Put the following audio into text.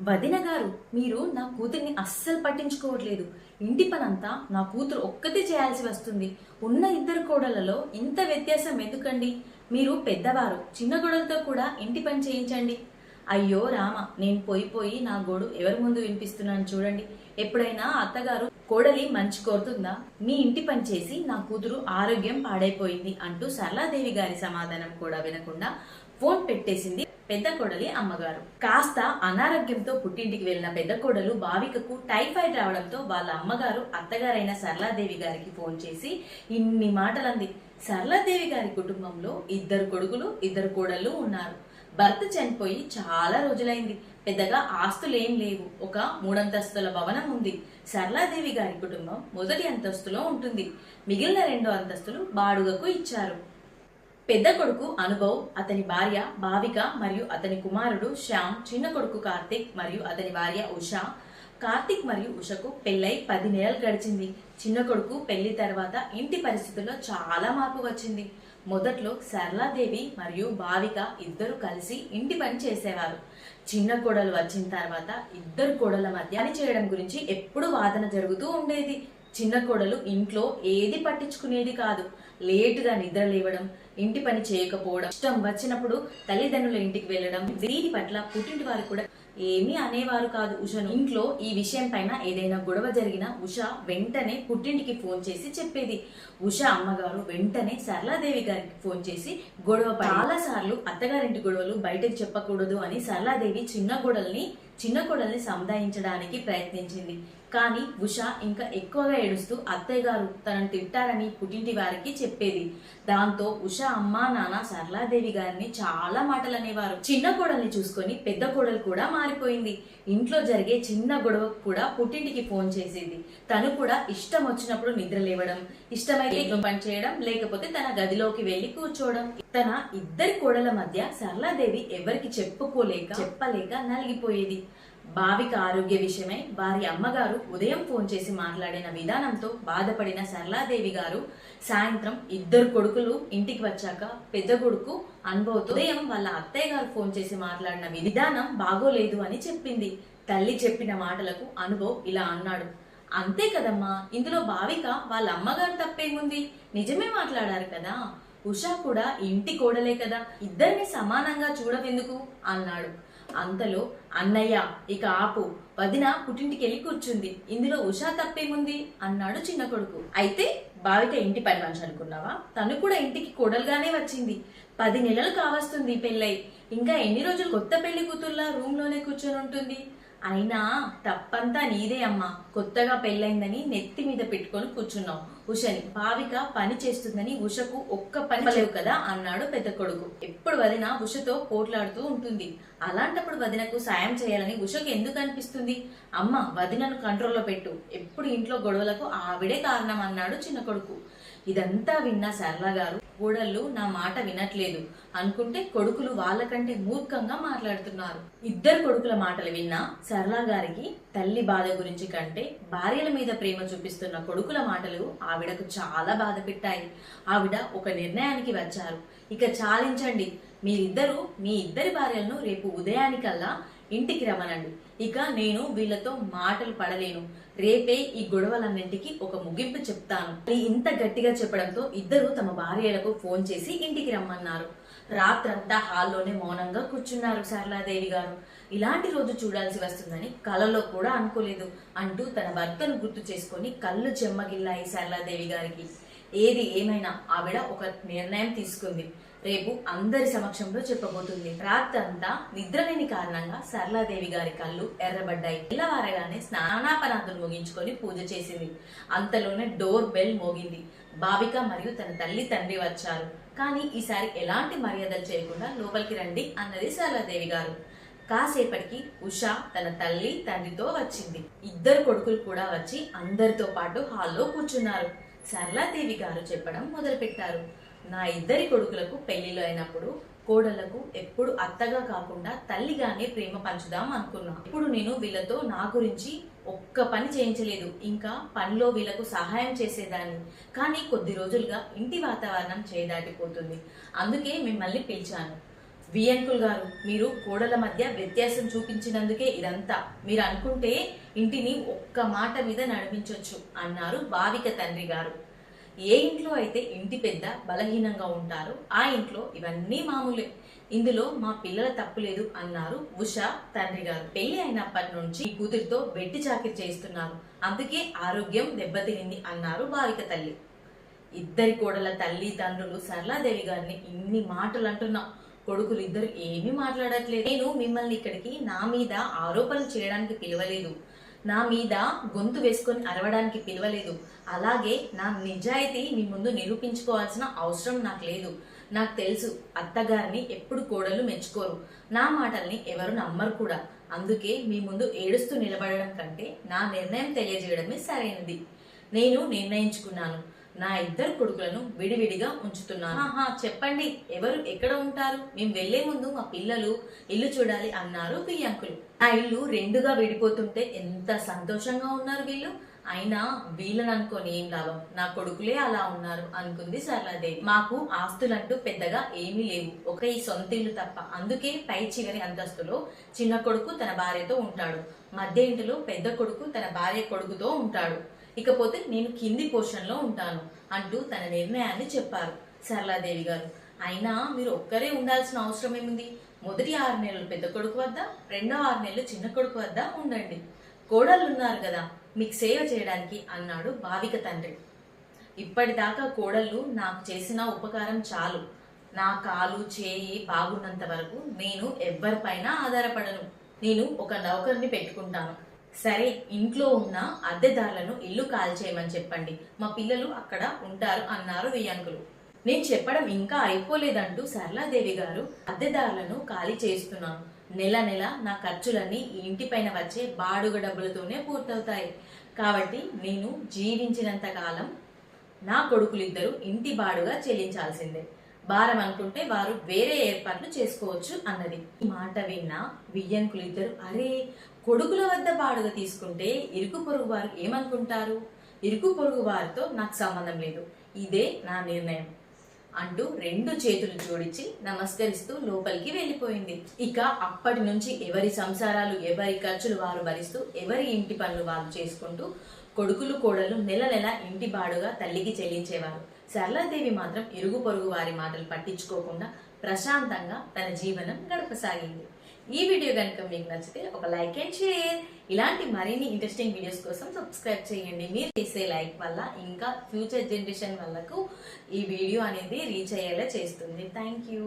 వదిన గారు మీరు నా కూతుర్ని అస్సలు పట్టించుకోవట్లేదు. ఇంటి పనంతా నా కూతురు ఒక్కతే చేయాల్సి వస్తుంది. ఉన్న ఇద్దరు కోడళ్ళలో ఇంత వ్యత్యాసం ఎందుకండి? మీరు పెద్దవారు చిన్న గొడవలతో కూడా ఇంటి పని చేయించండి. అయ్యో రామ నేను పోయి పోయి నా గోడు ఎవరి ముందు వినిపిస్తున్నాను చూడండి. ఎప్పుడైనా అత్తగారు కోడలి మంచి కోరుతుందా? మీ ఇంటి పని చేసి నా కూతురు ఆరోగ్యం పాడైపోయింది అంటూ సరళాదేవి గారి సమాధానం కూడా వినకుండా ఫోన్ పెట్టేసింది పెద్ద కోడలి అమ్మగారు. కాస్త అనారోగ్యంతో పుట్టింటికి వెళ్ళిన పెద్ద కోడలు భావికకు టైఫాయిడ్ రావడంతో వాళ్ళ అమ్మగారు అత్తగారైన సరళాదేవి గారికి ఫోన్ చేసి ఇన్ని మాటలంది. సరళాదేవి గారి కుటుంబంలో ఇద్దరు కొడుకులు ఇద్దరు కోడళ్ళు ఉన్నారు. భర్త చనిపోయి చాలా రోజులైంది. పెద్దగా ఆస్తులు ఏం లేవు. ఒక మూడంతస్తుల భవనం ఉంది. సరళాదేవి గారి కుటుంబం మొదటి అంతస్తులో ఉంటుంది. మిగిలిన రెండు అంతస్తులు బాడుగకు ఇచ్చారు. పెద్ద కొడుకు అనుభవ్ అతని భార్య భావిక మరియు అతని కుమారుడు శ్యామ్ చిన్న కొడుకు కార్తిక్ మరియు అతని భార్య ఉషా. కార్తిక్ మరియు ఉషకు పెళ్ళై పది నెలలు గడిచింది. చిన్న కొడుకు పెళ్ళి తర్వాత ఇంటి పరిస్థితుల్లో చాలా మార్పు వచ్చింది. మొదట్లో సరళాదేవి మరియు భావిక ఇద్దరు కలిసి ఇంటి పని చేసేవారు. చిన్న కోడలు వచ్చిన తర్వాత ఇద్దరు కోడల మధ్య పని చేయడం గురించి ఎప్పుడు వాదన జరుగుతూ ఉండేది. చిన్న కోడలు ఇంట్లో ఏది పట్టించుకునేది కాదు. లేటుగా నిద్ర లేవడం ఇంటి పని చేయకపోవడం ఇష్టం వచ్చినప్పుడు తల్లిదండ్రుల ఇంటికి వెళ్ళడం దీని పట్ల పుట్టింటి వారు కూడా ఏమీ అనేవారు కాదు ఉషను. ఇంట్లో ఈ విషయం పైన ఏదైనా గొడవ జరిగినా ఉష వెంటనే పుట్టింటికి ఫోన్ చేసి చెప్పేది. ఉష అమ్మగారు వెంటనే సరళాదేవి గారికి ఫోన్ చేసి గొడవ చాలా సార్లు అత్తగారింటి గొడవలు బయటకు చెప్పకూడదు అని సరళాదేవి చిన్న గొడవల్ని చిన్న కొడల్ని సముదాయించడానికి ప్రయత్నించింది. కానీ ఉష ఇంకా ఎక్కువగా ఏడుస్తూ అత్తయ్య గారు తనను తిట్టారని పుట్టింటి వారికి చెప్పేది. దాంతో ఉష అమ్మ నాన్న సరళాదేవి గారిని చాలా మాటలు అనేవారు చిన్న కోడల్ని చూసుకొని పెద్ద కోడలు కూడా మారిపోయింది. ఇంట్లో జరిగే చిన్న గొడవకు కూడా పుట్టింటికి ఫోన్ చేసేది. తను కూడా ఇష్టం వచ్చినప్పుడు నిద్ర లేవడం ఇష్టమైతే పని చేయడం లేకపోతే తన గదిలోకి వెళ్ళి కూర్చోవడం. తన ఇద్దరి కోడల మధ్య సరళాదేవి ఎవరికి చెప్పుకోలేక చెప్పలేక నలిగిపోయేది. భావిక ఆరోగ్య విషయమై వారి అమ్మగారు ఉదయం ఫోన్ చేసి మాట్లాడిన విధానంతో బాధపడిన సరళాదేవి గారు సాయంత్రం ఇద్దరు కొడుకులు ఇంటికి వచ్చాక పెద్ద కొడుకు అనుభవతో ఉదయం వాళ్ళ అత్తయ్య గారు ఫోన్ చేసి మాట్లాడిన విధానం బాగోలేదు అని చెప్పింది. తల్లి చెప్పిన మాటలకు అనుభవ్ ఇలా అన్నాడు. అంతే కదమ్మా ఇందులో భావిక వాళ్ళ అమ్మగారు తప్పేముంది? నిజమే మాట్లాడారు కదా. ఉషా కూడా ఇంటి కోడలే కదా. ఇద్దరిని సమానంగా చూడవెందుకు? అన్నాడు. అంతలో అన్నయ్య ఇక ఆపు. వదిన పుట్టింటికి వెళ్ళి కూర్చుంది. ఇందులో ఉషా తప్పేముంది? అన్నాడు చిన్న కొడుకు. అయితే బావిక ఇంటి పని మనిషి అనుకున్నావా? తను కూడా ఇంటికి కోడలుగానే వచ్చింది. పది నెలలు కావస్తుంది పెళ్ళై. ఇంకా ఎన్ని రోజులు కొత్త పెళ్ళి కూతుర్లా రూమ్లోనే కూర్చొని ఉంటుంది అయినా తప్పంతా నీదే అమ్మా. కొత్తగా పెళ్ళైందని నెత్తి మీద పెట్టుకొని కూర్చున్నావు. ఉషని భావిక పని చేస్తుందని ఉషకు ఒక్క పని లేవు కదా అన్నాడు పెద్ద కొడుకు. ఎప్పుడు వదిన ఉషతో పోట్లాడుతూ ఉంటుంది. అలాంటప్పుడు వదినకు సాయం చేయాలని ఉషకు ఎందుకు అనిపిస్తుంది? అమ్మ వదినను కంట్రోల్లో పెట్టు. ఎప్పుడు ఇంట్లో గొడవలకు ఆవిడే కారణం అన్నాడు చిన్న కొడుకు. ఇదంతా విన్న సరళ గారు కోడళ్ళు నా మాట వినట్లేదు అనుకుంటే కొడుకులు వాళ్ళకంటే మూర్ఖంగా మాట్లాడుతున్నారు. ఇద్దరు కొడుకుల మాటలు విన్నా సరళ గారికి తల్లి బాధ గురించి కంటే భార్యల మీద ప్రేమ చూపిస్తున్న కొడుకుల మాటలు ఆవిడకు చాలా బాధ పెట్టాయి. ఆవిడ ఒక నిర్ణయానికి వచ్చారు. ఇక చాలించండి. మీరిద్దరూ మీ ఇద్దరి భార్యలను రేపు ఉదయానికల్లా ఇంటికి రమ్మనండి. ఇక నేను వీళ్ళతో మాటలు పడలేను. రేపే ఈ గొడవలన్నింటికి ఒక ముగింపు చెప్తాను. ఇంత గట్టిగా చెప్పడంతో ఇద్దరు తమ భార్యలకు ఫోన్ చేసి ఇంటికి రమ్మన్నారు. రాత్రంతా హాల్లోనే మౌనంగా కూర్చున్నారు సరళాదేవి గారు. ఇలాంటి రోజు చూడాల్సి వస్తుందని కలలో కూడా అనుకోలేదు అంటూ తన భర్తను గుర్తు చేసుకొని కళ్ళు చెమ్మగిల్లాయి సరళాదేవి గారికి. ఏది ఏమైనా ఆవిడ ఒక నిర్ణయం తీసుకుంది. రేపు అందరి సమక్షంలో చెప్పబోతుంది. రాత్రంతా నిద్రలేని కారణంగా సరళాదేవి గారి కళ్ళు ఎర్రబడ్డాయి. తెల్లవారగానే స్నానాపరాధులు ముగించుకొని పూజ చేసింది. అంతలోనే డోర్ బెల్ మోగింది. భావిక మరియు తన తల్లి తండ్రి వచ్చారు. కానీ ఈసారి ఎలాంటి మర్యాదలు చేయకుండా లోపలికి రండి అన్నది సరళాదేవి గారు. కాసేపటికి ఉష తన తల్లి తండ్రితో వచ్చింది. ఇద్దరు కొడుకులు కూడా వచ్చి అందరితో పాటు హాల్లో కూర్చున్నారు. సరళాదేవి గారు చెప్పడం మొదలుపెట్టారు. నా ఇద్దరి కొడుకులకు పెళ్ళిలో అయినప్పుడు కోడళ్ళకు ఎప్పుడు అత్తగా కాకుండా తల్లిగానే ప్రేమ పంచుదాం అనుకున్నా. ఇప్పుడు నేను వీళ్ళతో నా గురించి ఒక్క పని చేయించలేదు. ఇంకా పనిలో వీళ్ళకు సహాయం చేసేదాన్ని. కానీ కొద్ది రోజులుగా ఇంటి వాతావరణం చేయదాటిపోతుంది అందుకే మిమ్మల్ని పిలిచాను. వియంకుల్ గారు మీరు కోడల మధ్య వ్యత్యాసం చూపించినందుకే ఇదంతా. మీరు అనుకుంటే ఇంటిని ఒక్క మాట మీద నడిపించొచ్చు అన్నారు భావిక తండ్రి గారు. ఏ ఇంట్లో అయితే ఇంటి పెద్ద బలహీనంగా ఉంటారో ఆ ఇంట్లో ఇవన్నీ మామూలే. ఇందులో మా పిల్లల తప్పు లేదు అన్నారు ఉషా తండ్రి గారు. పెళ్ళి అయినప్పటి నుంచి కూతురితో వెట్టి చాకిరి చేస్తున్నారు అందుకే ఆరోగ్యం దెబ్బతినింది అన్నారు భావిక తల్లి. ఇద్దరి కోడల తల్లి తండ్రులు సరళాదేవి గారిని ఇన్ని మాటలు అంటున్నా. కొడుకులు ఇద్దరు ఏమీ మాట్లాడట్లేదు. నేను మిమ్మల్ని ఇక్కడికి నా మీద ఆరోపణలు చేయడానికి పిలవలేదు. నా మీద గొంతు వేసుకొని అరవడానికి పిలవలేదు. అలాగే నా నిజాయితీ మీ ముందు నిరూపించుకోవాల్సిన అవసరం నాకు లేదు. నాకు తెలుసు అత్తగారిని ఎప్పుడు కోడలు మెచ్చుకోరు. నా మాటల్ని ఎవరు నమ్మరు కూడా. అందుకే మీ ముందు ఏడుస్తూ నిలబడడం కంటే నా నిర్ణయం తెలియజేయడమే సరైనది. నేను నిర్ణయించుకున్నాను. నా ఇద్దరు కొడుకులను విడివిడిగా ఉంచుతున్నాను. ఆహా చెప్పండి. ఎవరు ఎక్కడ ఉంటారు? మేము వెళ్ళే ముందు మా పిల్లలు ఇల్లు చూడాలి అన్నారు బియ్యంకులు ఆ ఇల్లు రెండుగా విడిపోతుంటే ఎంత సంతోషంగా ఉన్నారు వీళ్ళు. అయినా వీళ్ళని అనుకోని ఏం లాభం? నా కొడుకులే అలా ఉన్నారు అనుకుంది సరళాదేవి. మాకు ఆస్తులంటూ పెద్దగా ఏమీ లేవు. ఒక ఈ సొంత ఇల్లు తప్ప. అందుకే పై చివరి అంతస్తులో చిన్న కొడుకు తన భార్యతో ఉంటాడు. మధ్య ఇంటిలో పెద్ద కొడుకు తన భార్య కొడుకుతో ఉంటాడు. ఇకపోతే నేను కింది పోర్షన్లో ఉంటాను అంటూ తన నిర్ణయాన్ని చెప్పారు సరళాదేవి గారు. అయినా మీరు ఒక్కరే ఉండాల్సిన అవసరం ఏముంది? మొదటి ఆరు నెలలు పెద్ద కొడుకు వద్ద రెండో ఆరు నెలలు చిన్న కొడుకు వద్ద ఉండండి. కోడళ్ళు ఉన్నారు కదా మీకు సేవ చేయడానికి అన్నాడు భావిక తండ్రి. ఇప్పటిదాకా కోడళ్ళు నాకు చేసిన ఉపకారం చాలు. నా కాలు చేయి బాగున్నంత వరకు నేను ఎవ్వరిపైన ఆధారపడను. నేను ఒక నౌకర్ని పెట్టుకుంటాను. సరే ఇంట్లో ఉన్న అద్దెదారులను ఇల్లు కాల్ చేయమని చెప్పండి. మా పిల్లలు అక్కడ ఉంటారు అన్నారు వియ్యంకులు. నేను చెప్పడం ఇంకా అయిపోలేదంటూ సరళాదేవి గారు అద్దెదారులను ఖాళీ చేస్తున్నాను నెల నెల నా ఖర్చులన్నీ ఈ ఇంటిపైన వచ్చే బాడుగ డబ్బులతోనే పూర్తవుతాయి. కాబట్టి నేను జీవించినంత కాలం నా కొడుకులిద్దరూ ఇంటి బాడుగా చెల్లించాల్సిందే. భారం అనుకుంటే వారు వేరే ఏర్పాట్లు చేసుకోవచ్చు అన్నది. ఈ మాట విన్న వియ్యంకులిద్దరు అరే కొడుకుల వద్ద బాడుగ తీసుకుంటే ఇరుకు పొరుగు వారు ఏమనుకుంటారు? ఇరుకు పొరుగు వారితో నాకు సంబంధం లేదు. ఇదే నా నిర్ణయం. అంటూ రెండు చేతులు జోడించి నమస్కరిస్తూ లోపలికి వెళ్ళిపోయింది. ఇక అప్పటి నుంచి ఎవరి సంసారాలు ఎవరి ఖర్చులు వారు భరిస్తూ ఎవరి ఇంటి పనులు వారు చేసుకుంటూ కొడుకులు కోడలు నెల నెల ఇంటి బాడుగా తల్లికి చెల్లించేవారు. సరళాదేవి మాత్రం ఇరుగు పొరుగు వారి మాటలు పట్టించుకోకుండా ప్రశాంతంగా తన జీవనం గడపసాగింది. ఈ వీడియో కనుక మీకు నచ్చితే ఒక లైక్ అండ్ షేర్. ఇలాంటి మరిన్ని ఇంట్రెస్టింగ్ వీడియోస్ కోసం సబ్స్క్రైబ్ చేయండి. మీరు చేసే లైక్ వల్ల ఇంకా ఫ్యూచర్ జనరేషన్ వాళ్ళకు ఈ వీడియో అనేది రీచ్ అయ్యేలా చేస్తుంది. Thank you